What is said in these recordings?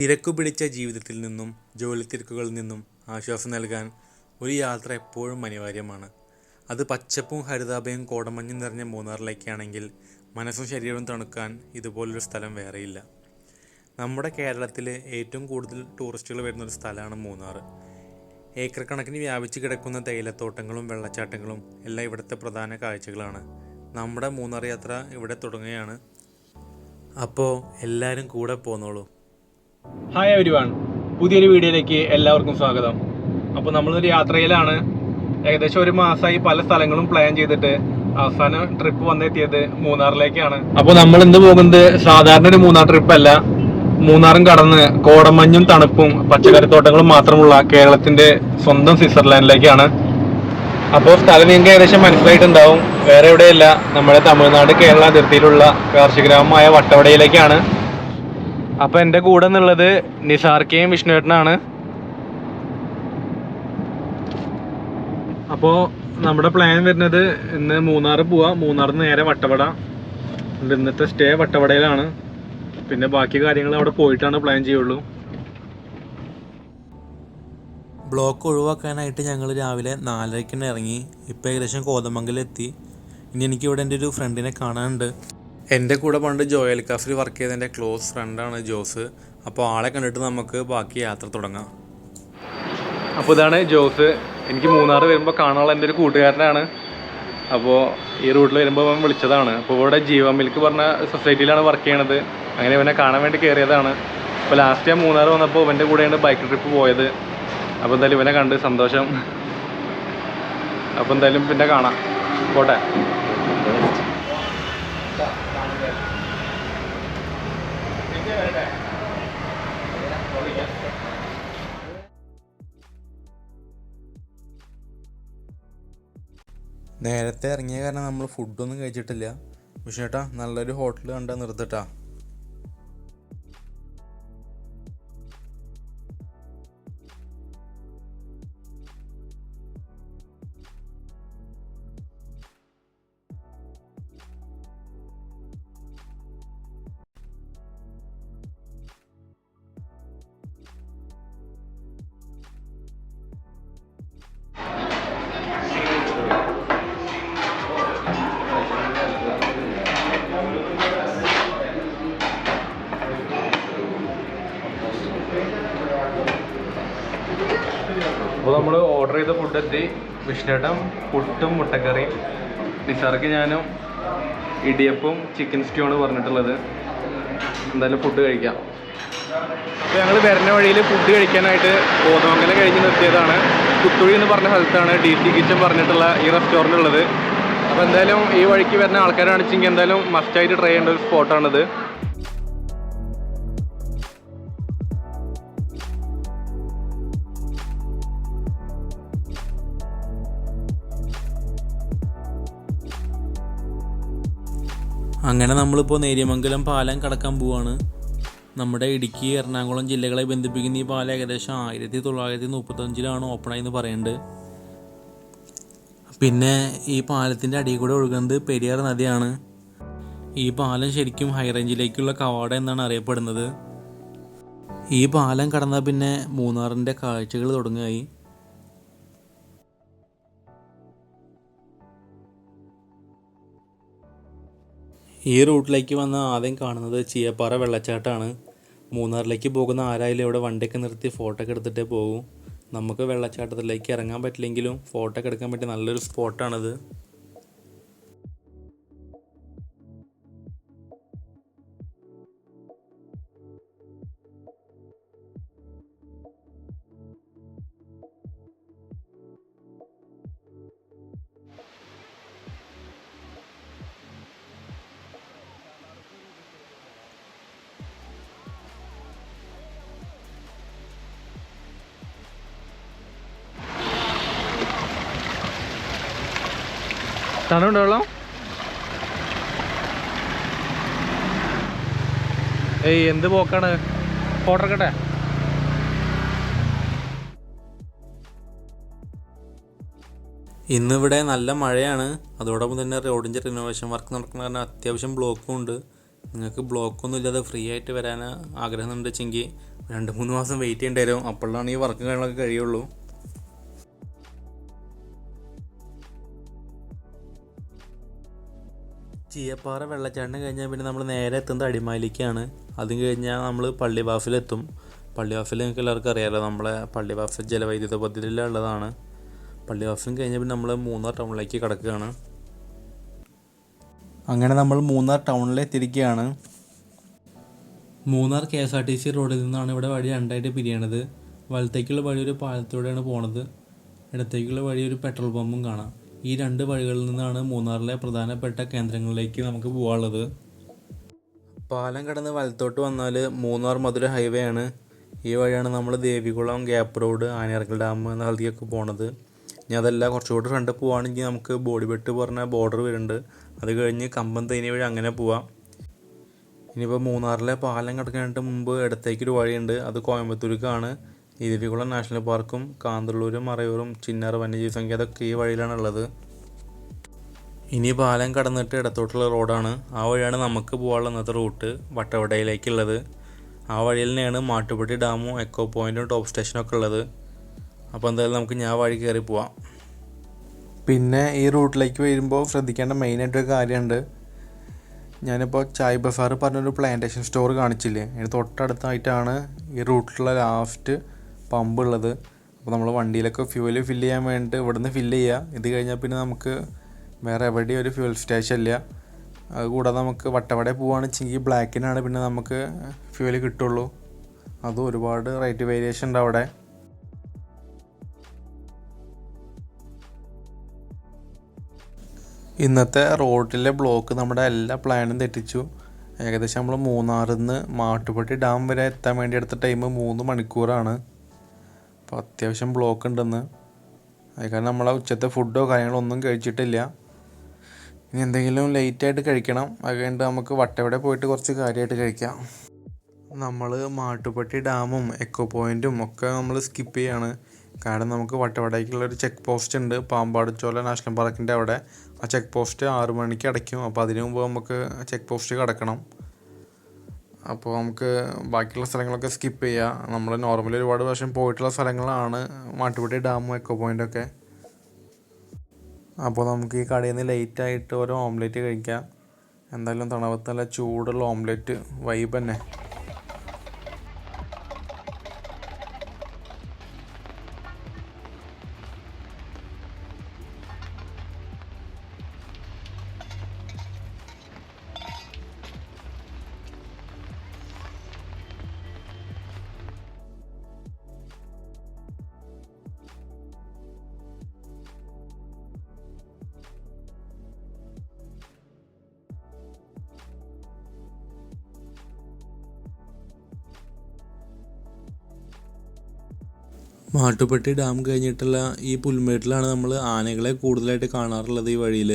തിരക്കു പിടിച്ച ജീവിതത്തിൽ നിന്നും ജോലിത്തിരക്കുകളിൽ നിന്നും ആശ്വാസം നൽകാൻ ഒരു യാത്ര എപ്പോഴും അനിവാര്യമാണ്. അത് പച്ചപ്പും ഹരിതാഭയും കോടമഞ്ഞും നിറഞ്ഞ മൂന്നാറിലേക്കാണെങ്കിൽ മനസ്സും ശരീരവും തണുക്കാൻ ഇതുപോലൊരു സ്ഥലം വേറെയില്ല. നമ്മുടെ കേരളത്തിൽ ഏറ്റവും കൂടുതൽ ടൂറിസ്റ്റുകൾ വരുന്ന ഒരു സ്ഥലമാണ് മൂന്നാർ. ഏക്കർ കണക്കിന് വ്യാപിച്ച് കിടക്കുന്ന തേയിലത്തോട്ടങ്ങളും വെള്ളച്ചാട്ടങ്ങളും എല്ലാം ഇവിടുത്തെ പ്രധാന കാഴ്ചകളാണ്. നമ്മുടെ മൂന്നാർ യാത്ര ഇവിടെ തുടങ്ങുകയാണ്. അപ്പോൾ എല്ലാവരും കൂടെ പോന്നോളൂ. ഹായ് എവരി വൺ പുതിയൊരു വീഡിയോയിലേക്ക് എല്ലാവർക്കും സ്വാഗതം. അപ്പോൾ നമ്മളൊരു യാത്രയിലാണ്. ഏകദേശം ഒരു മാസമായി പല സ്ഥലങ്ങളും പ്ലാൻ ചെയ്തിട്ട് അവസാനം ട്രിപ്പ് വന്നെത്തിയത് മൂന്നാറിലേക്കാണ്. അപ്പോൾ നമ്മൾ ഇന്ന് പോകുന്നത് സാധാരണ ഒരു മൂന്നാർ ട്രിപ്പ് അല്ല. മൂന്നാറും കടന്ന് കോടമഞ്ഞും തണുപ്പും പച്ചക്കറിത്തോട്ടങ്ങളും മാത്രമുള്ള കേരളത്തിന്റെ സ്വന്തം സ്വിറ്റ്സർലാൻഡിലേക്കാണ്. അപ്പോൾ സ്ഥലം നിങ്ങൾക്ക് ഏകദേശം മനസ്സിലായിട്ടുണ്ടാവും. വേറെ എവിടെയല്ല. നമ്മുടെ തമിഴ്നാട് കേരള അതിർത്തിയിലുള്ള കാർഷിക ഗ്രാമമായ വട്ടവടയിലേക്കാണ്. അപ്പൊ എന്റെ കൂടെ എന്നുള്ളത് നിസാർക്കയും വിഷ്ണുവേട്ടനാണ്. അപ്പോ നമ്മുടെ പ്ലാൻ വരുന്നത് ഇന്ന് മൂന്നാർ പോവാ. മൂന്നാറിൽ നിന്ന് നേരെ വട്ടവട. ഇന്നത്തെ സ്റ്റേ വട്ടവടയിലാണ്. പിന്നെ ബാക്കി കാര്യങ്ങൾ അവിടെ പോയിട്ടാണ് പ്ലാൻ ചെയ്യുള്ളൂ. ബ്ലോക്ക് ഒഴിവാക്കാനായിട്ട് ഞങ്ങൾ രാവിലെ നാലരയ്ക്ക് തന്നെ ഇറങ്ങി. ഇപ്പോൾ ഏകദേശം കോതമംഗലെത്തി ഇനി എനിക്ക് ഇവിടെ എന്റെ ഒരു ഫ്രണ്ടിനെ കാണാനുണ്ട്. എന്റെ കൂടെ പണ്ട് ജോയൽ കാഫിൽ വർക്ക് ചെയ്ത എന്റെ ക്ലോസ് ഫ്രണ്ടാണ് ജോസ്. അപ്പോൾ ആളെ കണ്ടിട്ട് നമുക്ക് ബാക്കി യാത്ര തുടങ്ങാം. അപ്പോൾ ഇതാണ് ജോസ്. എനിക്ക് മൂന്നാർ വരുമ്പോൾ കാണാനുള്ള എന്റെ ഒരു കൂട്ടുകാരനാണ്. അപ്പോൾ ഈ റൂട്ടിൽ വരുമ്പോൾ അവൻ വിളിച്ചതാണ്. അപ്പോൾ ഇവിടെ ജീവ മിൽക്ക് പറഞ്ഞ സൊസൈറ്റിയിലാണ് വർക്ക് ചെയ്യണത്. അങ്ങനെ ഇവനെ കാണാൻ വേണ്ടി കയറിയതാണ്. അപ്പോൾ ലാസ്റ്റ് ഞാൻ മൂന്നാർ വന്നപ്പോൾ ഇവന്റെ കൂടെയാണ് ബൈക്ക് ട്രിപ്പ് പോയത്. അപ്പോൾ എന്തായാലും ഇവനെ കണ്ട് സന്തോഷം. അപ്പോൾ എന്തായാലും പിന്നെ കാണാം. പോട്ടെ. നേരത്തെ ഇറങ്ങിയ കാരണം നമ്മൾ ഫുഡൊന്നും കഴിച്ചിട്ടില്ല. വിഷ്ണുട്ടാ നല്ലൊരു ഹോട്ടൽ കണ്ടാൽ നിർത്തട്ടാ. വിഷ്ണുട്ടം പുട്ടും മുട്ടക്കറിയും നിസാർക്ക് ഞാനും ഇടിയപ്പും ചിക്കൻ സ്റ്റൂ ആണ് പറഞ്ഞിട്ടുള്ളത്. എന്തായാലും ഫുഡ് കഴിക്കാം. അപ്പോൾ ഞങ്ങൾ വരുന്ന വഴിയിൽ ഫുഡ് കഴിക്കാനായിട്ട് കോതമംഗലം കഴിഞ്ഞ് നിർത്തിയതാണ്. പുത്തുഴി എന്ന് പറഞ്ഞ സ്ഥലത്താണ് ഡി സി കിച്ചൻ പറഞ്ഞിട്ടുള്ള ഈ റെസ്റ്റോറന്റ് ഉള്ളത്. അപ്പോൾ എന്തായാലും ഈ വഴിക്ക് വരുന്ന ആൾക്കാരാണെച്ചെങ്കിൽ എന്തായാലും മസ്റ്റായിട്ട് ട്രൈ ചെയ്യേണ്ട ഒരു സ്പോട്ടാണിത് അങ്ങനെ നമ്മളിപ്പോൾ നേര്യമംഗലം പാലം കടക്കാൻ പോവുകയാണ് നമ്മുടെ ഇടുക്കി എറണാകുളം ജില്ലകളെ ബന്ധിപ്പിക്കുന്ന ഈ പാലം ഏകദേശം ആയിരത്തി തൊള്ളായിരത്തി മുപ്പത്തഞ്ചിലാണ് ഓപ്പണായെന്ന് പറയുന്നുണ്ട് പിന്നെ ഈ പാലത്തിന്റെ അടിയിൽ കൂടെ ഒഴുകുന്നത് പെരിയാർ നദിയാണ്. ഈ പാലം ശരിക്കും ഹൈറേഞ്ചിലേക്കുള്ള കവാട എന്നാണ് അറിയപ്പെടുന്നത്. ഈ പാലം കടന്നാൽ പിന്നെ മൂന്നാറിന്റെ കാഴ്ചകൾ തുടങ്ങുകയായി ഈ റൂട്ടിലേക്ക് വന്ന ആദ്യം കാണുന്നത് ചീയപ്പാറ വെള്ളച്ചാട്ടമാണ് മൂന്നാറിലേക്ക് പോകുന്ന ആരായാലും ഇവിടെ വണ്ടിയൊക്കെ നിർത്തി ഫോട്ടോ ഒക്കെ പോകും. നമുക്ക് വെള്ളച്ചാട്ടത്തിലേക്ക് ഇറങ്ങാൻ പറ്റില്ലെങ്കിലും ഫോട്ടോ ഒക്കെ എടുക്കാൻ പറ്റിയ നല്ലൊരു സ്പോട്ടാണിത് തണുണ്ടോ വെള്ളം. ഏയ് എന്ത് പോക്കാണ്? ഫോട്ടോക്കട്ടെ ഇന്നിവിടെ നല്ല മഴയാണ്. അതോടൊപ്പം തന്നെ റോഡിന്റെ റിനോവേഷൻ വർക്ക് നടക്കുന്ന കാരണം അത്യാവശ്യം ബ്ലോക്കും ഉണ്ട്. നിങ്ങൾക്ക് ബ്ലോക്കൊന്നും ഇല്ലാതെ ഫ്രീ ആയിട്ട് വരാൻ ആഗ്രഹം ഉണ്ടെച്ചെങ്കിൽ രണ്ട് മൂന്ന് മാസം വെയിറ്റ് ചെയ്യേണ്ടി വരും. അപ്പോഴാണ് ഈ വർക്കും കാര്യങ്ങളൊക്കെ കഴിയുള്ളൂ. ചീയപ്പാറ വെള്ളച്ചാട്ടം കഴിഞ്ഞാൽ പിന്നെ നമ്മൾ നേരെ എത്തുന്നത് അടിമാലിക്കാണ്. അതും കഴിഞ്ഞാൽ നമ്മൾ പള്ളിവാഫിലെത്തും പള്ളിവാഫിൽ നിങ്ങൾക്ക് എല്ലാവർക്കും അറിയാമല്ലോ നമ്മളെ പള്ളിവാഫിൽ ജലവൈദ്യുത പദ്ധതിയിലുള്ളതാണ് പള്ളിവാഫിലും കഴിഞ്ഞാൽ പിന്നെ നമ്മൾ മൂന്നാർ ടൗണിലേക്ക് കിടക്കുകയാണ്. അങ്ങനെ നമ്മൾ മൂന്നാർ ടൗണിൽ എത്തിയിരിക്കുകയാണ്. Munnar K S R T C റോഡിൽ നിന്നാണ് ഇവിടെ വഴി രണ്ടായിട്ട് പിരിയണത്. വലത്തേക്കുള്ള വഴി ഒരു പാലത്തിലൂടെയാണ് പോണത്. ഇടത്തേക്കുള്ള വഴി ഒരു പെട്രോൾ പമ്പും കാണാം. ഈ രണ്ട് വഴികളിൽ നിന്നാണ് മൂന്നാറിലെ പ്രധാനപ്പെട്ട കേന്ദ്രങ്ങളിലേക്ക് നമുക്ക് പോകാനുള്ളത് പാലം കടന്ന് വലത്തോട്ട് വന്നാൽ മൂന്നാർ മധുര ഹൈവേ ആണ്. ഈ വഴിയാണ് നമ്മൾ Devikulam gap road Anayirangal dam എന്ന സ്ഥലത്തേക്കൊക്കെ പോണത്. ഇനി അതല്ല കുറച്ചുകൂടി ഫ്രണ്ട് പോവുകയാണെങ്കിൽ നമുക്ക് ബോഡി വെട്ട് പറഞ്ഞ ബോർഡർ വരുന്നുണ്ട്. അത് കഴിഞ്ഞ് കമ്പം തേനി വഴി അങ്ങനെ പോവാം. ഇനിയിപ്പോൾ മൂന്നാറിലെ പാലം കിടക്കാനായിട്ട് മുമ്പ് ഇടത്തേക്കൊരു വഴിയുണ്ട്. അത് കോയമ്പത്തൂർക്കാണ്. ഇരവികുളം നാഷണൽ പാർക്കും കാന്തള്ളൂരും മറയൂരും ചിന്നാർ വന്യജീവി സങ്കേതമൊക്കെ ഈ വഴിയിലാണ് ഉള്ളത് ഇനി പാലം കടന്നിട്ട് ഇടത്തോട്ടുള്ള റോഡാണ്. ആ വഴിയാണ് നമുക്ക് പോകാനുള്ള ഇന്നത്തെ റൂട്ട് വട്ടവടയിലേക്കുള്ളത്. ആ വഴിയിൽ തന്നെയാണ് മാട്ടുപെട്ടി ഡാമും എക്കോ പോയിന്റും ടോപ്പ് സ്റ്റേഷനും ഒക്കെ ഉള്ളത്. അപ്പോൾ എന്തായാലും നമുക്ക് ഞാൻ വഴി കയറി പോവാം. പിന്നെ ഈ റൂട്ടിലേക്ക് വരുമ്പോൾ ശ്രദ്ധിക്കേണ്ട മെയിനായിട്ടൊരു കാര്യമുണ്ട്. ഞാനിപ്പോൾ ചായ് ബസാർ പറഞ്ഞൊരു പ്ലാന്റേഷൻ സ്റ്റോർ കാണിച്ചില്ലേ? അതിന് തൊട്ടടുത്തായിട്ടാണ് ഈ റൂട്ടിലുള്ള ലാസ്റ്റ് പമ്പ് ഉള്ളത് അപ്പോൾ നമ്മൾ വണ്ടിയിലൊക്കെ ഫ്യൂവൽ ഫില്ല് ചെയ്യാൻ വേണ്ടിയിട്ട് ഇവിടുന്ന് ഫില്ല് ചെയ്യുക ഇത് കഴിഞ്ഞാൽ പിന്നെ നമുക്ക് വേറെ എവിടെയും ഒരു ഫ്യൂവൽ സ്റ്റേഷൻ ഇല്ല. അത് കൂടാതെ നമുക്ക് വട്ടവട പോവുകയാണ് വെച്ചെങ്കിൽ ബ്ലാക്കിനാണ് പിന്നെ നമുക്ക് ഫ്യൂവൽ കിട്ടുള്ളൂ. അതും ഒരുപാട് റേറ്റ് വേരിയേഷൻ ഉണ്ട് അവിടെ. ഇന്നത്തെ റോഡിലെ ബ്ലോക്ക് നമ്മുടെ എല്ലാ പ്ലാനും തെറ്റിച്ചു. ഏകദേശം നമ്മൾ മൂന്നാറിൽ നിന്ന് മാട്ടുപട്ടി ഡാം വരെ എത്താൻ വേണ്ടി എടുത്ത ടൈം മൂന്ന് മണിക്കൂറാണ്. അപ്പോൾ അത്യാവശ്യം ബ്ലോക്ക് ഉണ്ടെന്ന്. അത് കാരണം ഉച്ചത്തെ ഫുഡോ കാര്യങ്ങളോ ഒന്നും കഴിച്ചിട്ടില്ല. ഇനി എന്തെങ്കിലും ലേറ്റായിട്ട് കഴിക്കണം. അതുകൊണ്ട് നമുക്ക് വട്ടവിടെ പോയിട്ട് കുറച്ച് കാര്യമായിട്ട് കഴിക്കാം. നമ്മൾ മാട്ടുപ്പെട്ടി ഡാമും എക്കോ പോയിന്റും ഒക്കെ നമ്മൾ സ്കിപ്പ് ചെയ്യാണ്. കാരണം നമുക്ക് വട്ടവടേക്കുള്ള ഒരു ചെക്ക് പോസ്റ്റ് ഉണ്ട്. പാമ്പാട് ചോല നാഷണൽ പാർക്കിന്റെ അവിടെ. ആ ചെക്ക് പോസ്റ്റ് ആറു മണിക്ക് അടയ്ക്കും. അപ്പോൾ അതിനു മുമ്പ് നമുക്ക് ചെക്ക് പോസ്റ്റ് കടക്കണം. അപ്പോൾ നമുക്ക് ബാക്കിയുള്ള സ്ഥലങ്ങളൊക്കെ സ്കിപ്പ് ചെയ്യാം. നമ്മൾ നോർമലി ഒരുപാട് പ്രാവശ്യം പോയിട്ടുള്ള സ്ഥലങ്ങളാണ് മാട്ടുപെട്ടി ഡാമും എക്കോ പോയിന്റൊക്കെ അപ്പോൾ നമുക്ക് ഈ കടയിൽ നിന്ന് ലേറ്റായിട്ട് ഓരോ ഓംലെറ്റ് കഴിക്കാം. എന്തായാലും തണുപ്പത്ത് നല്ല ചൂടുള്ള ഓംലെറ്റ് വൈബ് തന്നെ. മാട്ടുപ്പെട്ടി ഡാം കഴിഞ്ഞിട്ടുള്ള ഈ പുൽമേട്ടിലാണ് നമ്മൾ ആനകളെ കൂടുതലായിട്ട് കാണാറുള്ളത് ഈ വഴിയിൽ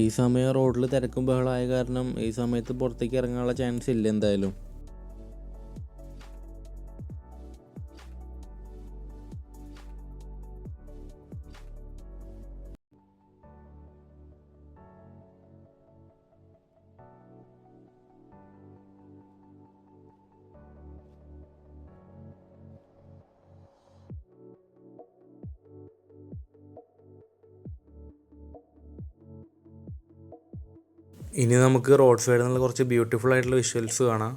ഈ സമയം റോഡിൽ തിരക്കും ബഹളമായ കാരണം ഈ സമയത്ത് പുറത്തേക്ക് ഇറങ്ങാനുള്ള ചാൻസ് ഇല്ല എന്തായാലും. ഇനി നമുക്ക് റോഡ് സൈഡിൽ നിന്നുള്ള കുറച്ച് ബ്യൂട്ടിഫുൾ ആയിട്ടുള്ള വിഷ്വൽസ് കാണാം.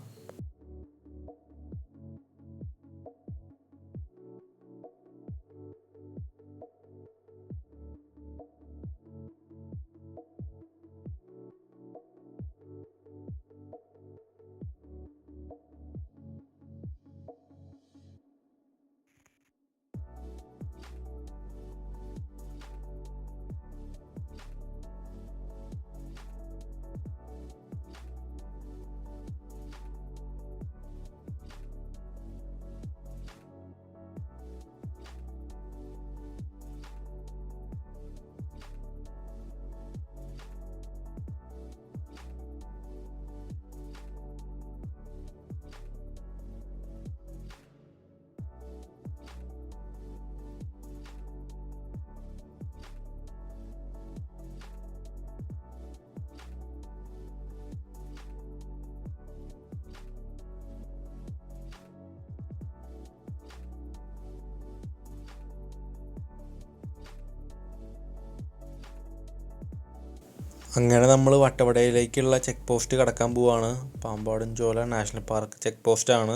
അങ്ങനെ നമ്മൾ വട്ടവടയിലേക്കുള്ള ചെക്ക് പോസ്റ്റ് കടക്കാൻ പോവാണ്. Pambadum Shola national park check post ആണ്.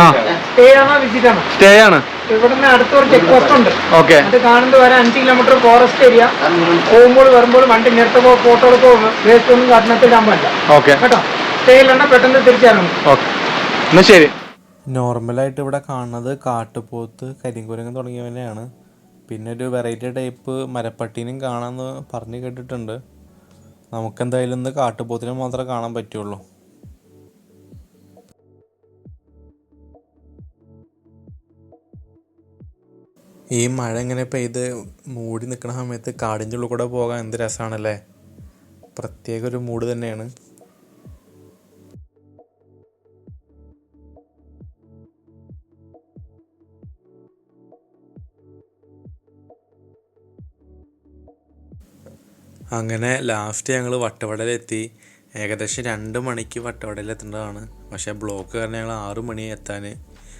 ആ. സ്റ്റേ ആണോ? ഇവിടുന്ന് അടുത്തൊരു ചെക്ക് പോസ്റ്റ് ഉണ്ട്. ഓക്കെ അത് കാണുന്നത് വരെ അഞ്ച് കിലോമീറ്റർ ഫോറസ്റ്റ് ഏരിയ പോകുമ്പോൾ വരുമ്പോൾ വണ്ടി നിർത്തുമ്പോൾ ഫോട്ടോ എടുക്കോ വേസ്റ്റ് ഒന്നും കടനത്തിടാൻ പറ്റില്ല ഓക്കെ കേട്ടോ? സ്റ്റേ ഇല്ലാണ്ട് പെട്ടെന്ന് തിരിച്ചിറങ്ങും ഓക്കെ എന്നാ ശരി. നോർമലായിട്ട് ഇവിടെ കാണുന്നത് കാട്ടുപോത്ത് കരിങ്കുരങ്ങ് തുടങ്ങിയവനെയാണ്. പിന്നെ ഒരു വെറൈറ്റി ടൈപ്പ് മരപ്പട്ടീനും കാണാമെന്ന് പറഞ്ഞു കേട്ടിട്ടുണ്ട്. നമുക്കെന്തായാലും ഇന്ന് കാട്ടുപോത്തിനെ മാത്രമേ കാണാൻ പറ്റുള്ളൂ. ഈ മഴ ഇങ്ങനെ പെയ്ത് മൂടി നിൽക്കുന്ന സമയത്ത് കാടിന്റെ ഉള്ളിൽ കൂടെ പോകാൻ എന്ത് രസമാണല്ലേ? പ്രത്യേക ഒരു മൂഡ് തന്നെയാണ്. അങ്ങനെ ലാസ്റ്റ് ഞങ്ങൾ വട്ടവടയിലെത്തി ഏകദേശം രണ്ട് മണിക്ക് വട്ടവടയിൽ എത്തേണ്ടതാണ് പക്ഷേ ബ്ലോക്ക് കാരണം ഞങ്ങൾ ആറു മണി എത്താൻ.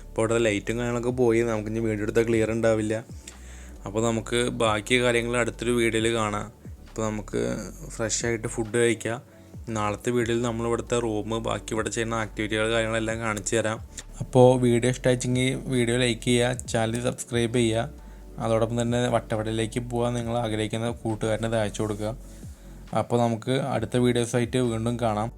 ഇപ്പോൾ ഇവിടെ ലൈറ്റും കാര്യങ്ങളൊക്കെ പോയി. നമുക്ക് ഇനി വീഡിയോ എടുത്താൽ ക്ലിയർ ഉണ്ടാവില്ല. അപ്പോൾ നമുക്ക് ബാക്കി കാര്യങ്ങൾ അടുത്തൊരു വീഡിയോയിൽ കാണാം. ഇപ്പോൾ നമുക്ക് ഫ്രഷ് ആയിട്ട് ഫുഡ് കഴിക്കാം. നാളത്തെ വീഡിയോയിൽ നമ്മളിവിടുത്തെ റൂം ബാക്കി ഇവിടെ ചെയ്യുന്ന ആക്ടിവിറ്റികൾ കാര്യങ്ങളെല്ലാം കാണിച്ചു തരാം. അപ്പോൾ വീഡിയോ ഇഷ്ടമായിച്ചെങ്കിൽ വീഡിയോ ലൈക്ക് ചെയ്യുക ചാനൽ സബ്സ്ക്രൈബ് ചെയ്യുക. അതോടൊപ്പം തന്നെ വട്ടവടയിലേക്ക് പോകാൻ നിങ്ങൾ ആഗ്രഹിക്കുന്ന കൂട്ടുകാരനെ അയച്ചു കൊടുക്കുക. അപ്പോൾ നമുക്ക് അടുത്ത വീഡിയോസായിട്ട് വീണ്ടും കാണാം.